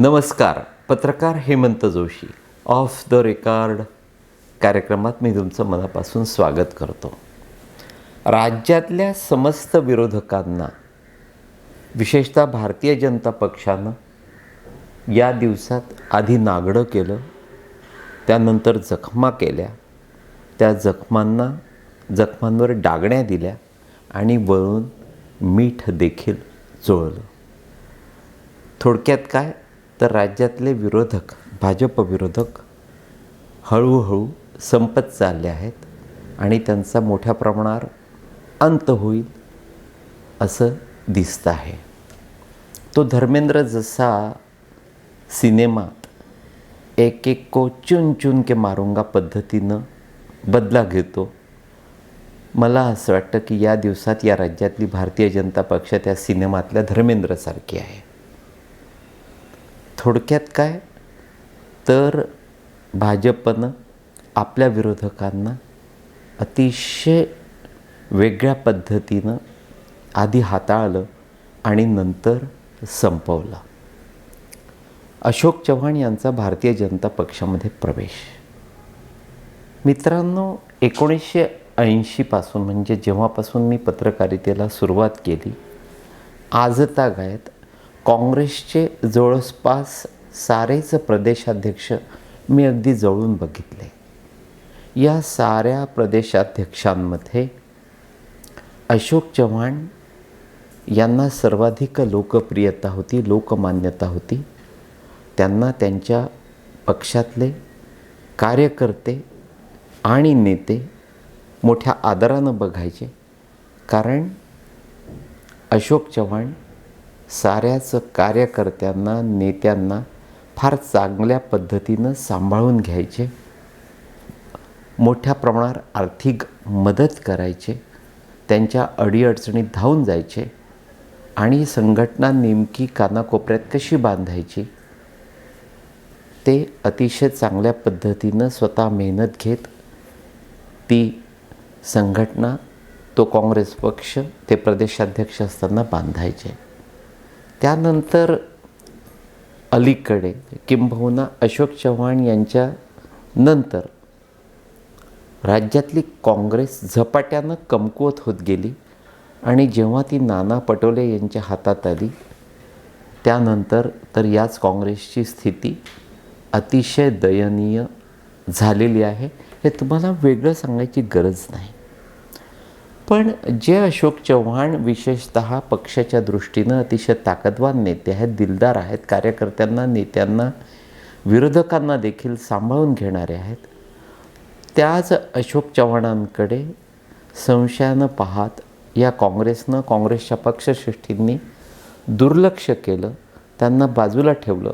नमस्कार पत्रकार Hemant Joshi off the record कार्यक्रमात मी तुमचं मनापासून स्वागत करतो. राज्यातल्या समस्त विरोधकांना विशेषतः भारतीय जनता पक्षानं या दिवसात आधी नागडं केलं त्यानंतर जखमा केल्या त्या जखमांना जखमांवर डागण्या दिल्या आणि वळून मीठ देखील चोळलं. थोडक्यात काय? तर राज्यातले विरोधक भाजप विरोधक हळूहळू संपत चालले आहेत आणि त्यांचा मोठ्या प्रमाणावर अंत होईल असं दिसतं आहे. तो धर्मेंद्र जसा सिनेमात एक एक को चुन चुन के मारुंगा पद्धतीनं बदला घेतो मला असं वाटतं की या दिवसात या राज्यातली भारतीय जनता पक्ष त्या सिनेमातल्या धर्मेंद्रसारखी आहे. थोडक्यात काय? तर भाजपनं आपल्या विरोधकांना अतिशय वेगळ्या पद्धतीनं आधी हाताळलं आणि नंतर संपवलं. अशोक चव्हाण यांचा भारतीय जनता पक्षामध्ये प्रवेश. मित्रांनो एकोणीसशे ऐंशीपासून म्हणजे जेव्हापासून मी पत्रकारितेला सुरुवात केली आजता गायत काँग्रेसचे जवळपास सारेच प्रदेशाध्यक्ष मी अगदी जवळून बघितले. या साऱ्या प्रदेशाध्यक्षांमध्ये अशोक चव्हाण यांना सर्वाधिक लोकप्रियता होती लोकमान्यता होती. त्यांना त्यांच्या पक्षातले कार्यकर्ते आणि नेते मोठ्या आदरानं बघायचे. कारण अशोक चव्हाण साऱ्याच कार्यकर्त्यांना नेत्यांना फार चांगल्या पद्धतीनं सांभाळून घ्यायचे. मोठ्या प्रमाणावर आर्थिक मदत करायचे. त्यांच्या अडीअडचणीत धावून जायचे. आणि संघटना नेमकी कानाकोपऱ्यात कशी बांधायची? ते अतिशय चांगल्या पद्धतीनं स्वतः मेहनत घेत ती संघटना तो काँग्रेस पक्ष ते प्रदेशाध्यक्ष असताना बांधायचे. त्यानंतर अलीकडे किंबहुना अशोक चव्हाण यांच्या नंतर राज्यातली काँग्रेस झपाट्यानं कमकुवत होत गेली आणि जेव्हा ती नाना पटोले यांच्या हातात आली त्यानंतर तर याच काँग्रेसची स्थिती अतिशय दयनीय झालेली आहे. हे तुम्हाला वेगळं सांगायची गरज नाही. पण जे अशोक चव्हाण विशेषत पक्षाच्या दृष्टीनं अतिशय ताकदवान नेते आहेत दिलदार आहेत कार्यकर्त्यांना नेत्यांना विरोधकांना देखील सांभाळून घेणारे आहेत. त्याच अशोक चव्हाणांकडे संशयानं पाहत या काँग्रेसनं काँग्रेसच्या पक्षश्रेष्ठींनी दुर्लक्ष केलं त्यांना बाजूला ठेवलं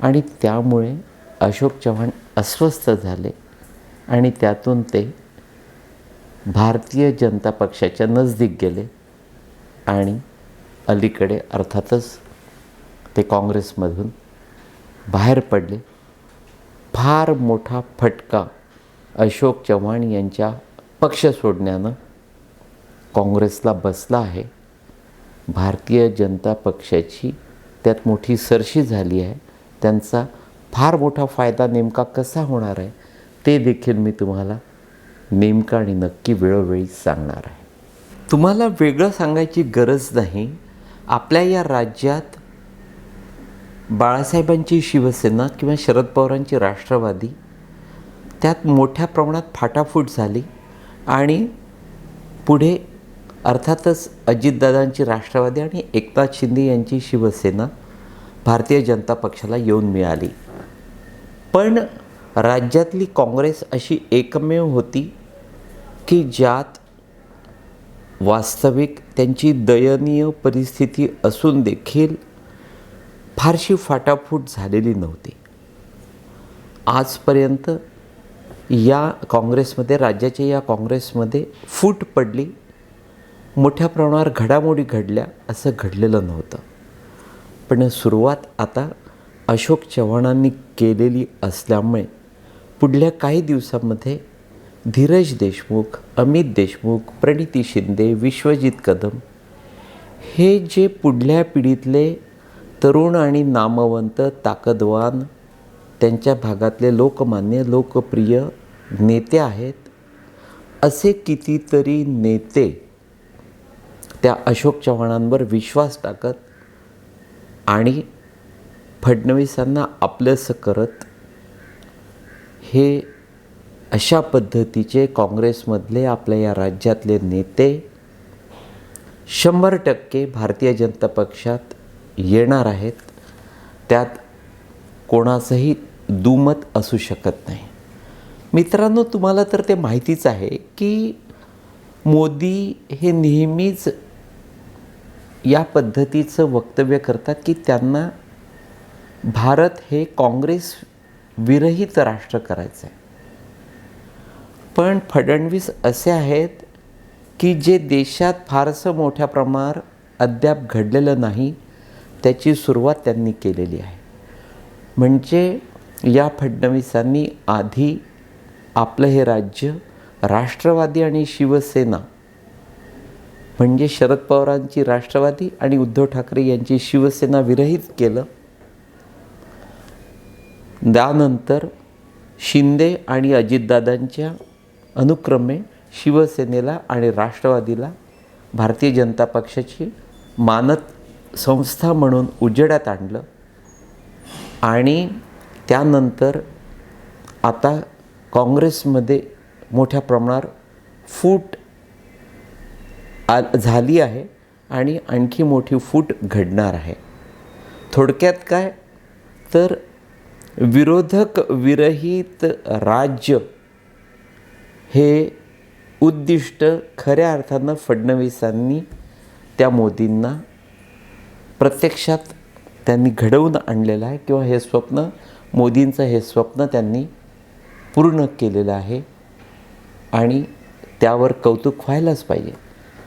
आणि त्यामुळे अशोक चव्हाण अस्वस्थ झाले आणि त्यातून ते भारतीय जनता पक्षाच्या नजदीक गेले आणि अलीकडे अर्थातच ते काँग्रेसमधून बाहेर पडले. फार मोठा फटका अशोक चव्हाण यांच्या पक्ष सोडण्यानं काँग्रेसला बसला आहे. भारतीय जनता पक्षाची त्यात मोठी सरशी झाली आहे. त्यांचा फार मोठा फायदा नेमका कसा होणार आहे ते देखील मी तुम्हाला नेमकं आणि नक्की वेळोवेळी सांगणार आहे. तुम्हाला वेगळं सांगायची गरज नाही. आपल्या या राज्यात बाळासाहेबांची शिवसेना किंवा शरद पवारांची राष्ट्रवादी त्यात मोठ्या प्रमाणात फाटाफूट झाली आणि पुढे अर्थातच अजितदादांची राष्ट्रवादी आणि एकनाथ शिंदे यांची शिवसेना भारतीय जनता पक्षाला येऊन मिळाली. पण राज्यातली काँग्रेस अशी एकमेव होती की ज्यात वास्तविक त्यांची दयनीय परिस्थिती असून देखील फारशी फाटाफूट झालेली नव्हती. आजपर्यंत या काँग्रेसमध्ये राज्याच्या या काँग्रेसमध्ये फूट पडली. मोठ्या प्रमाणावर घडामोडी घडल्या असं घडलेलं नव्हतं. पण सुरुवात आता अशोक चव्हाणांनी केलेली असल्यामुळे पुढल्या काही दिवसांमध्ये धीरज देशमुख अमित देशमुख प्रणिती शिंदे विश्वजित कदम हे जे पुढल्या पिढीतले तरुण आणि नामवंत ताकदवान त्यांच्या भागातले लोकमान्य लोकप्रिय नेते आहेत असे कितीतरी नेते त्या अशोक चव्हाणांवर विश्वास टाकत आणि फडणवीसांना आपलंसं करत हे अशा पद्धतीचे काँग्रेसमधले आपल्या या राज्यातले नेते शंभर टक्के भारतीय जनता पक्षात येणार आहेत. त्यात कोणाचंही दुमत असू शकत नाही. मित्रांनो तुम्हाला तर ते माहितीच आहे की मोदी हे नेहमीच या पद्धतीचं वक्तव्य करतात की त्यांना भारत हे काँग्रेस विरहित राष्ट्र करायचं आहे पण फडणवीस असे आहेत की जे देशात फारसं मोठ्या प्रमाणावर अद्याप घडलेलं नाही त्याची सुरुवात त्यांनी केलेली आहे. म्हणजे या फडणवीसांनी आधी आपलं हे राज्य राष्ट्रवादी आणि शिवसेना म्हणजे शरद पवारांची राष्ट्रवादी आणि उद्धव ठाकरे यांची शिवसेना विरहित केलं. त्यानंतर शिंदे आणि अजितदादांच्या अनुक्रमे शिवसेनेला आणि राष्ट्रवादीला भारतीय जनता पक्षाची मानद संस्था म्हणून उजेडात आणलं. आणि त्यानंतर आता काँग्रेसमध्ये मोठ्या प्रमाणावर फूट आ झाली आहे आणि आणखी मोठी फूट घडणार आहे. थोडक्यात काय? तर विरोधक विरहित राज्य हे उद्दिष्ट खऱ्या अर्थानं फडणवीसांनी त्या मोदींना प्रत्यक्षात त्यांनी घडवून आणलेलं आहे किंवा हे स्वप्न मोदींचं हे स्वप्न त्यांनी पूर्ण केलेलं आहे आणि त्यावर कौतुक व्हायलाच पाहिजे.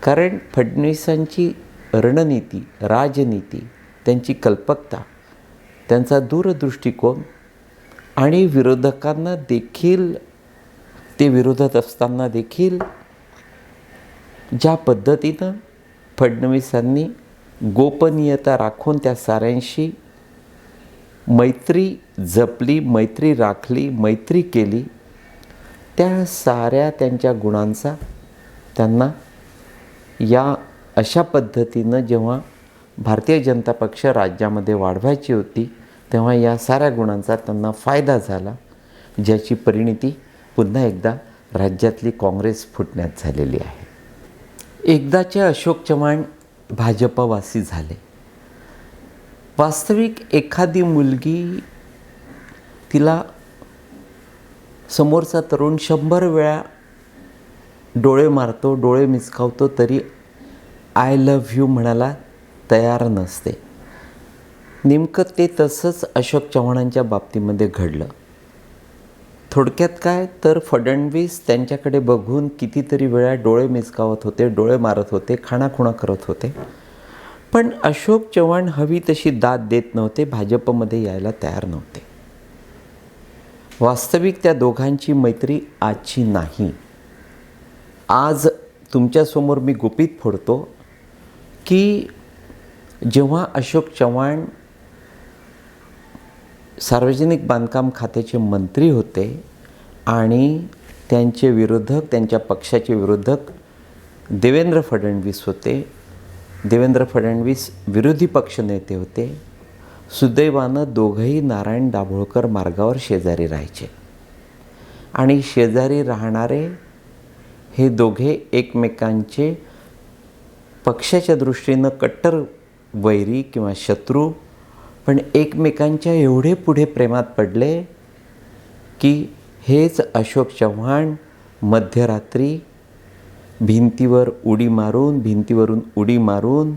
कारण फडणवीसांची रणनीती राजनीती त्यांची कल्पकता त्यांचा दूरदृष्टिकोन आणि विरोधकांना देखील ते विरोधात असताना देखील ज्या पद्धतीनं फडणवीसांनी गोपनीयता राखून त्या साऱ्यांशी मैत्री जपली मैत्री राखली मैत्री केली त्या साऱ्या त्यांच्या गुणांचा त्यांना या अशा पद्धतीनं जेव्हा भारतीय जनता पक्ष राज्यामध्ये वाढवायची होती तेव्हा या साऱ्या गुणांचा त्यांना फायदा झाला ज्याची परिणिती पुन्हा एकदा राज्यातली काँग्रेस फुटण्यात झालेली आहे. एकदाचे अशोक चव्हाण भाजपवासी झाले. वास्तविक एखादी मुलगी तिला समोरचा तरुण शंभर वेळा डोळे मारतो डोळे मिचकावतो तरी आय लव्ह यू म्हणायला तयार नसते. नेमकं ते तसंच अशोक चव्हाणांच्या बाबतीमध्ये घडलं. थोडक्यात काय? तर फडणवीस त्यांच्याकडे बघून कितीतरी वेळा डोळे मिचकावत होते डोळे मारत होते खाणाखुणा करत होते. पण अशोक चव्हाण हवी तशी दाद देत नव्हते भाजपमध्ये यायला तयार नव्हते. वास्तविक त्या दोघांची मैत्री आजची नाही. आज तुमच्यासमोर मी गुपित फोडतो की जेव्हा अशोक चव्हाण सार्वजनिक बांधकाम खात्याचे मंत्री होते आणि त्यांचे विरोधक त्यांच्या पक्षाचे विरोधक देवेंद्र फडणवीस होते. देवेंद्र फडणवीस विरोधी पक्षनेते होते. सुदैवानं दोघंही नारायण दाभोळकर मार्गावर शेजारी राहायचे. आणि शेजारी राहणारे हे दोघे एकमेकांचे पक्षाच्या दृष्टीनं कट्टर वैरी किंवा शत्रू पण एकमेकांच्या एवढे पुढे प्रेमात पडले की हेच अशोक चव्हाण मध्यरात्री भिंतीवर उडी मारून भिंतीवरून उडी मारून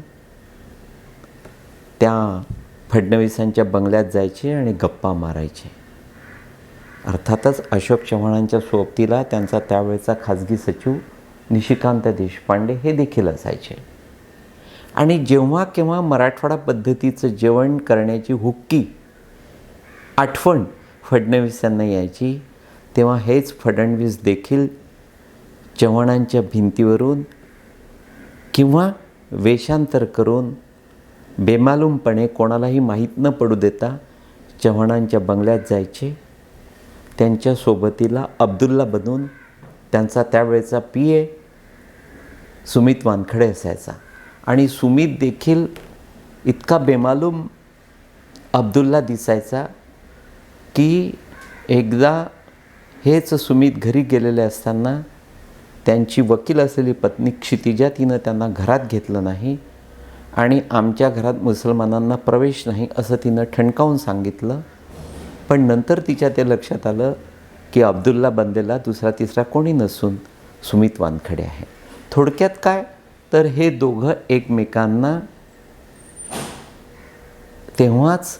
त्या फडणवीसांच्या बंगल्यात जायचे आणि गप्पा मारायचे. अर्थातच अशोक चव्हाणांच्या सोबतीला त्यांचा त्यावेळचा खाजगी सचिव निशिकांत देशपांडे हे देखील असायचे. आणि जेव्हा केव्हा मराठवाडा पद्धतीचं जेवण करण्याची हुक्की आठवण फडणवीस यांना यायची तेव्हा हेच फडणवीस देखील चव्हाणांच्या भिंतीवरून किंवा वेषांतर करून बेमालूमपणे कोणालाही माहीत न पडू देता चव्हाणांच्या बंगल्यात जायचे. त्यांच्या सोबतीला अब्दुल्ला बनून त्यांचा त्यावेळेचा पी ए सुमित वानखडे असायचा. आणि सुमित देखील इतका बेमालूम अब्दुल्ला दिसायचा की एकदा हेच सुमित घरी गेलेले असताना त्यांची वकील असलेली पत्नी क्षितिजा तिनं त्यांना घरात घेतलं नाही आणि आमच्या घरात मुसलमानांना प्रवेश नाही असं तिनं ठणकावून सांगितलं. पण नंतर तिच्या ते लक्षात आलं की अब्दुल्ला बंदेला दुसरा तिसरा कोणी नसून सुमित वानखडे आहे. थोडक्यात काय? तर हे दोघं एकमेकांना तेव्हाच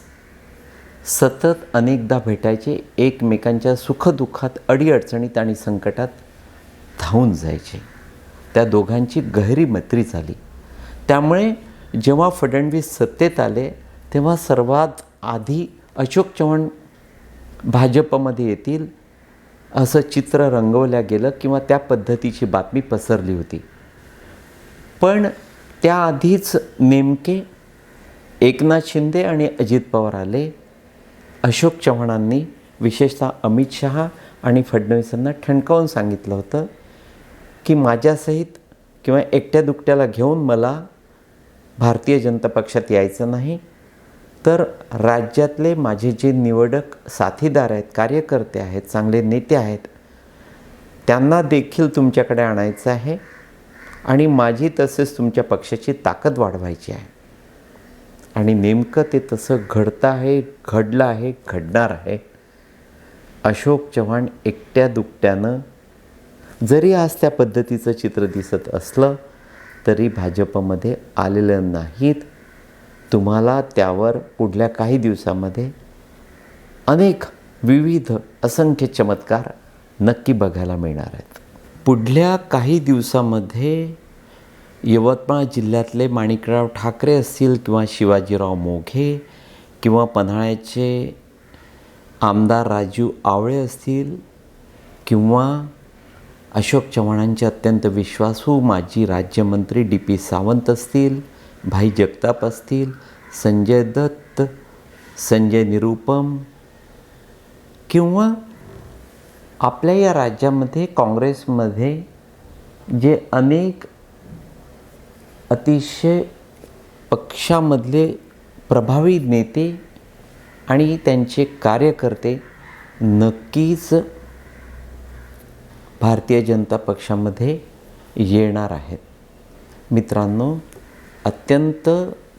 सतत अनेकदा भेटायचे एकमेकांच्या सुखदुःखात अडीअडचणीत आणि संकटात धावून जायचे. त्या दोघांची गहरी मैत्री झाली. त्यामुळे जेव्हा फडणवीस सत्तेत आले तेव्हा सर्वात आधी अशोक चव्हाण भाजपमध्ये येतील असं चित्र रंगवल्या गेलं किंवा त्या पद्धतीची बातमी पसरली होती. पण त्याआधीच नेमके एकनाथ शिंदे आणि अजित पवार आले. अशोक चव्हाणांनी विशेषतः अमित शहा आणि फडणवीसांना ठणकावून सांगितलं होतं की माझ्यासहित किंवा एकट्या दुकट्याला घेऊन मला भारतीय जनता पक्षात यायचं नाही तर राज्यातले माझे जे निवडक साथीदार आहेत कार्यकर्ते आहेत चांगले नेते आहेत त्यांना देखील तुमच्याकडे आणायचं आहे. आणि माझी तसेच तुमच्या पक्षाची ताकद वाढवायची आहे. आणि नेमकं ते तसं घडतं आहे घडलं आहे घडणार आहे. अशोक चव्हाण एकट्या दुकट्यानं जरी आज त्या पद्धतीचं चित्र दिसत असलं तरी भाजपमध्ये आलेलं नाहीत. तुम्हाला त्यावर पुढल्या काही दिवसामध्ये अनेक विविध असंख्य चमत्कार नक्की बघायला मिळणार आहेत. पुढल्या काही दिवसामध्ये यवतमाळ जिल्ह्यातले माणिकराव ठाकरे असतील किंवा शिवाजीराव मोघे किंवा पन्हाळ्याचे आमदार राजू आवळे असतील किंवा अशोक चव्हाणांचे अत्यंत विश्वासू माजी राज्यमंत्री डी पी सावंत असतील भाई जगताप असतील संजय दत्त संजय निरुपम किंवा आपल्या या राज्यामध्ये काँग्रेसमध्ये जे अनेक अतिशय पक्षामधले प्रभावी नेते आणि त्यांचे कार्यकर्ते नक्कीच भारतीय जनता पक्षामध्ये येणार आहेत. मित्रांनो अत्यंत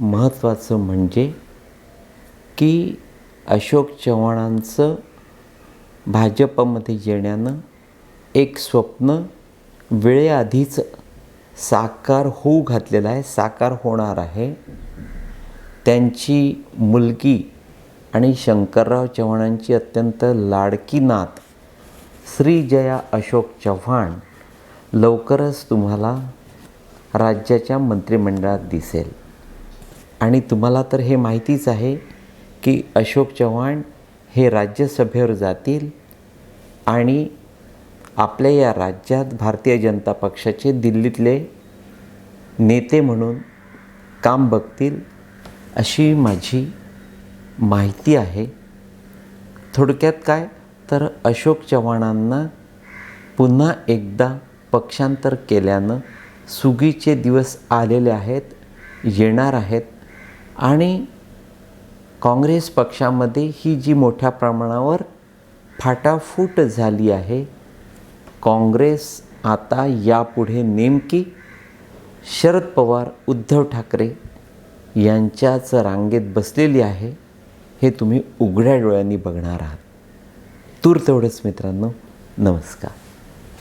महत्त्वाचं म्हणजे की अशोक चव्हाणांचं भाजपमध्ये येण्यानं एक स्वप्न वेळेआधीच साकार होऊ घातलेलं आहे साकार होणार आहे. त्यांची मुलगी आणि शंकरराव चव्हाणांची अत्यंत लाडकी नात श्रीजया अशोक चव्हाण लवकरच तुम्हाला राज्याच्या मंत्रिमंडळात दिसेल. आणि तुम्हाला तर हे माहितीच आहे की अशोक चव्हाण हे राज्यसभेवर जातील आणि आपल्या या राज्यात भारतीय जनता पक्षाचे दिल्लीतले नेते म्हणून काम बघतील अशी माझी माहिती आहे. थोडक्यात काय? तर अशोक चव्हाणांना पुन्हा एकदा पक्षांतर केल्यानं सुगीचे दिवस आलेले आहेत येणार आहेत आणि काँग्रेस पक्षामध्ये ही जी मोठ्या प्रमाणावर फाटाफूट झाली आहे काँग्रेस आता यापुढे नेमकी शरद पवार उद्धव ठाकरे यांच्याच रांगेत बसलेली आहे हे तुम्ही उघड्या डोळ्यांनी बघणार आहात. तूर तेवढंच मित्रांनो नमस्कार.